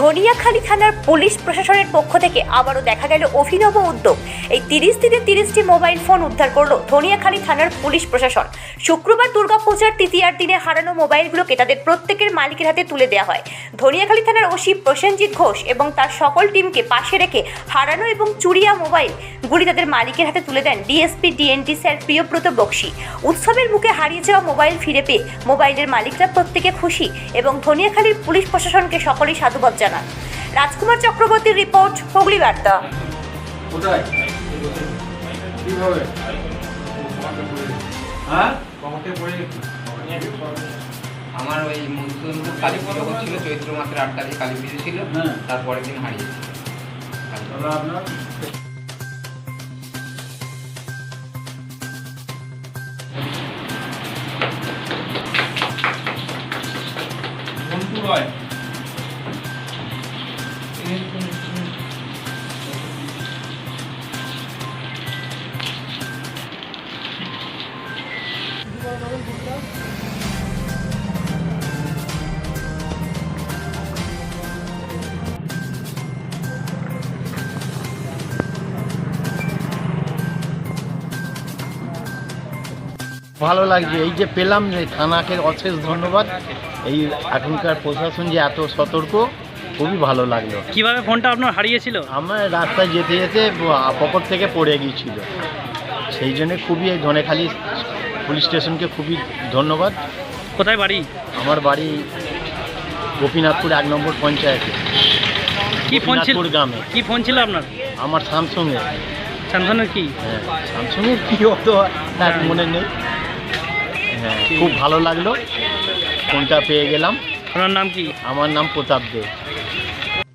ধনিয়াখালী থানার পুলিশ প্রশাসনের পক্ষ থেকে আবারও দেখা গেল অভিনব উদ্যোগ। এই তিরিশ দিনে তিরিশটি মোবাইল ফোন উদ্ধার করল ধনিয়াখালী থানার পুলিশ প্রশাসন। শুক্রবার দুর্গাপূজার তৃতীয়ার দিনে হারানো মোবাইলগুলোকে তাদের প্রত্যেকের মালিকের হাতে তুলে দেওয়া হয়। ধনিয়াখালী থানার ওসি প্রসেনজিৎ ঘোষ এবং তার সকল টিমকে পাশে রেখে হারানো এবং চুরিয়া মোবাইলগুলি তাদের মালিকের হাতে তুলে দেন DSP DNT sir Priyabrata Bakshi. উৎসবের মুখে হারিয়ে যাওয়া মোবাইল ফিরে পেয়ে মোবাইলের মালিকরা প্রত্যেকে খুশি এবং ধনিয়াখালীর পুলিশ প্রশাসনকে সকলেই সাধুবাদ জানান রাজকুমার চক্রবর্তীর রিপোর্ট হুগলি বার্তা হ্যাঁ? আমার ওই মধুসূদনপুর কালী পুজো হচ্ছিল চৈত্র মাসের আট তারিখ কালী পুজো ছিল হ্যাঁ। তারপরের দিন হারিয়েছে তাহলে আপনার? মন্টু রয়। ভালো লাগছে। এই যে পেলাম যে থানাকে অশেষ ধন্যবাদ। এই এখনকার প্রশাসন যে এত সতর্ক খুবই ভালো লাগল। কীভাবে ফোনটা আপনার হারিয়েছিল? আমার রাস্তায় যেতে যেতে পকট থেকে পড়ে গিয়েছিল। সেই জন্য খুবই এই ধনেখালি পুলিশ স্টেশনকে খুবই ধন্যবাদ। কোথায় বাড়ি? আমার বাড়ি গোপীনাথপুর এক নম্বর পঞ্চায়েতে। কি ফোন ছিল? গ্রামে। কি ফোন ছিল আপনার? আমার স্যামসংয়ের। স্যামসাংয়ের কি? হ্যাঁ স্যামসংয়ের কী অত তার মনে নেই। হ্যাঁ খুব ভালো লাগল। ফোনটা পেয়ে গেলাম। আপনার নাম কি? আমার নাম প্রতাপ দে।